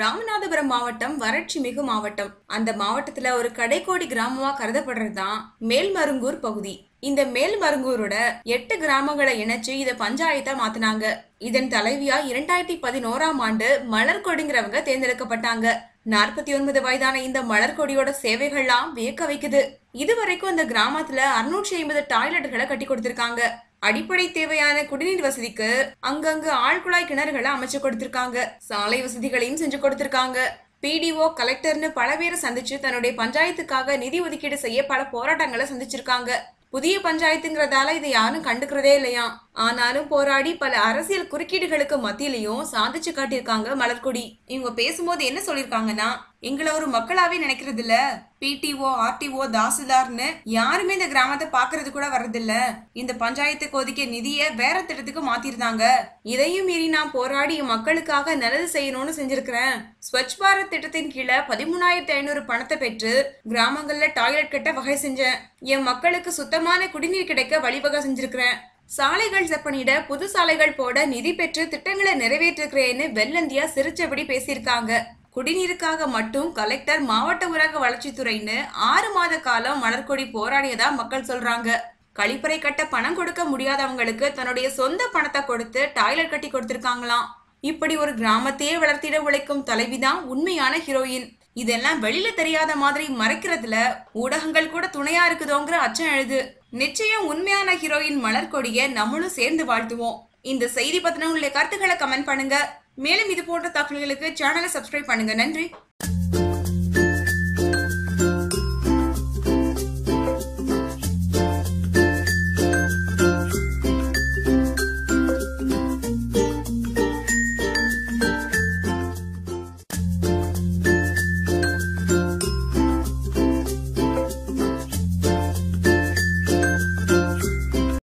ராமநாதபுரம் மாவட்டம் வறட்சி மிகு மாவட்டம். அந்த மாவட்டத்துல ஒரு கடைக்கோடி கிராமமா கருதப்படுறது தான் மேல்மருங்கூர் பகுதி. இந்த மேல்மருங்கூரோட எட்டு கிராமங்களை இணைச்சு இத பஞ்சாயத்தா மாத்தினாங்க. இதன் தலைவியா இரண்டாயிரத்தி பதினோராம் ஆண்டு மலர்கொடிங்கிறவங்க தேர்ந்தெடுக்கப்பட்டாங்க. நாற்பத்தி ஒன்பது வயதான இந்த மலர்கொடியோட சேவைகள்லாம் வியக்க வைக்குது. இதுவரைக்கும் அந்த கிராமத்துல அறுநூற்றி ஐம்பது டாய்லெட்டுகளை கட்டி கொடுத்திருக்காங்க. அடிப்படை தேவையான குடிநீர் வசதிக்கு அங்கங்கு ஆழ்குழாய் கிணறுகளை அமைச்சு கொடுத்திருக்காங்க. சாலை வசதிகளையும் செஞ்சு கொடுத்திருக்காங்க. பிடிஓ கலெக்டர்னு பல பேரை சந்திச்சு தன்னுடைய பஞ்சாயத்துக்காக நிதி ஒதுக்கீடு செய்ய பல போராட்டங்களை சந்திச்சிருக்காங்க. புதிய பஞ்சாயத்துங்கிறதால இதை யாரும் கண்டுக்கிறதே இல்லையா ஆனாலும் போராடி பல அரசியல் குறுக்கீடுகளுக்கு மத்தியிலையும் சாதிச்சு காட்டியிருக்காங்க மலர்கொடி. இவங்க பேசும்போது என்ன சொல்லியிருக்காங்கன்னா எங்களை ஒரு மக்களாவே நினைக்கிறது இல்ல பிடிஓ ஆர்டிஓ தாசில்தார்னு யாருமே இந்த கிராமத்தை பாக்குறது கூட வர்றதில்ல. இந்த பஞ்சாயத்துக்கு ஒதுக்கிய நிதியை வேற திட்டத்துக்கு மாத்திருந்தாங்க. இதையும் மீறி நான் போராடி என் மக்களுக்காக நல்லது செய்யணும்னு செஞ்சிருக்கிறேன். ஸ்வச் பாரத் திட்டத்தின் கீழே பதிமூணாயிரத்தி ஐநூறு பணத்தை பெற்று கிராமங்கள்ல டாய்லெட் கட்ட வகை செஞ்சேன். என் மக்களுக்கு சுத்தமான குடிநீர் கிடைக்க வழிவகை செஞ்சிருக்கிறேன். சாலைகள் செப்பனிட புது சாலைகள் போட நிதி பெற்று திட்டங்களை நிறைவேற்றிருக்கிறேன்னு வெள்ளந்தியா சிரிச்சபடி பேசியிருக்காங்க. குடிநீருக்காக மட்டும் கலெக்டர் மாவட்ட ஊரக வளர்ச்சித்துறைன்னு ஆறு மாத காலம் மலர்கொடி போராடியதா மக்கள் சொல்றாங்க. கழிப்பறை கட்ட பணம் கொடுக்க முடியாதவங்களுக்கு தன்னுடைய சொந்த பணத்தை கொடுத்து டாய்லெட் கட்டி கொடுத்திருக்காங்களாம். இப்படி ஒரு கிராமத்தையே வளர்த்திட உழைக்கும் தலைவிதான் உண்மையான ஹீரோயின். இதெல்லாம் வெளியில தெரியாத மாதிரி மறைக்கிறதுல ஊடகங்கள் கூட துணையா இருக்குதோங்கிற அச்சம் எழுது. நிச்சயம் உண்மையான ஹீரோயின் மலர்கொடிய நம்மளும் சேர்ந்து வாழ்த்துவோம். இந்த செய்தி பத்தின உங்களுடைய கருத்துக்களை கமெண்ட் பண்ணுங்க. மேலும் இது போன்ற தகவல்களுக்கு சேனலை சப்ஸ்கிரைப் பண்ணுங்க. நன்றி.